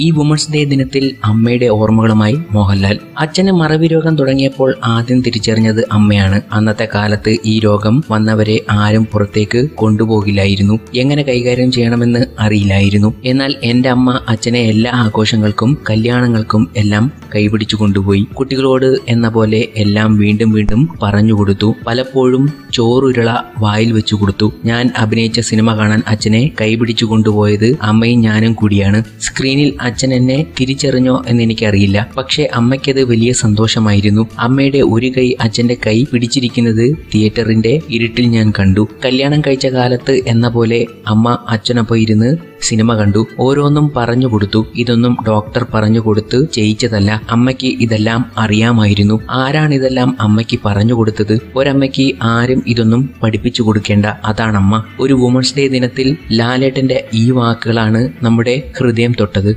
ഈ women's day ദിനത്തിൽ അമ്മയുടെ ഓർമ്മകളുമായി മോഹൻലാൽ. അച്ഛന് മറവി രോഗം തുടങ്ങിയപ്പോൾ ആദ്യം തിരിച്ചറിഞ്ഞത് അമ്മയാണ്. അന്നത്തെ കാലത്ത് ഈ രോഗം വന്നവരെ ആരും പുറത്തേക്ക് കൊണ്ടുപോകില്ലായിരുന്നു. എങ്ങനെ കൈകാര്യം ചെയ്യണമെന്ന് അറിയില്ലായിരുന്നു. എന്നാൽ എന്റെ അമ്മ അച്ഛനെ എല്ലാ ആഘോഷങ്ങൾക്കും കല്യാണങ്ങൾക്കും എല്ലാം കൈപിടിച്ചു കൊണ്ടുപോയി. കുട്ടികളോട് എന്ന പോലെ എല്ലാം വീണ്ടും വീണ്ടും പറഞ്ഞു കൊടുത്തു. പലപ്പോഴും ചോറുരുള വായിൽ വെച്ചു കൊടുത്തു. ഞാൻ അഭിനയിച്ച സിനിമ കാണാൻ അച്ഛനെ കൈപിടിച്ചു കൊണ്ടുപോയത് അമ്മയും ഞാനും കൂടിയാണ്. സ്ക്രീനിൽ അച്ഛൻ എന്നെ തിരിച്ചറിഞ്ഞോ എന്ന് എനിക്കറിയില്ല. പക്ഷേ അമ്മയ്ക്കത് വലിയ സന്തോഷമായിരുന്നു. അമ്മയുടെ ഒരു കൈ അച്ഛന്റെ കൈ പിടിച്ചിരിക്കുന്നത് തിയേറ്ററിന്റെ ഇരുട്ടിൽ ഞാൻ കണ്ടു. കല്യാണം കഴിച്ച കാലത്ത് എന്ന പോലെ അമ്മ അച്ഛനൊപ്പം ഇരുന്ന് സിനിമ കണ്ടു. ഓരോന്നും പറഞ്ഞു കൊടുത്തു. ഇതൊന്നും ഡോക്ടർ പറഞ്ഞു കൊടുത്ത് ചെയ്യിച്ചതല്ല. അമ്മയ്ക്ക് ഇതെല്ലാം അറിയാമായിരുന്നു. ആരാണ് ഇതെല്ലാം അമ്മയ്ക്ക് പറഞ്ഞു കൊടുത്തത്? ഒരമ്മയ്ക്ക് ആരും ഇതൊന്നും പഠിപ്പിച്ചു കൊടുക്കേണ്ട. അതാണമ്മ. ഒരു വുമൺസ് ഡേ ദിനത്തിൽ ലാലേട്ടന്റെ ഈ വാക്കുകളാണ് നമ്മുടെ ഹൃദയം തൊട്ടത്.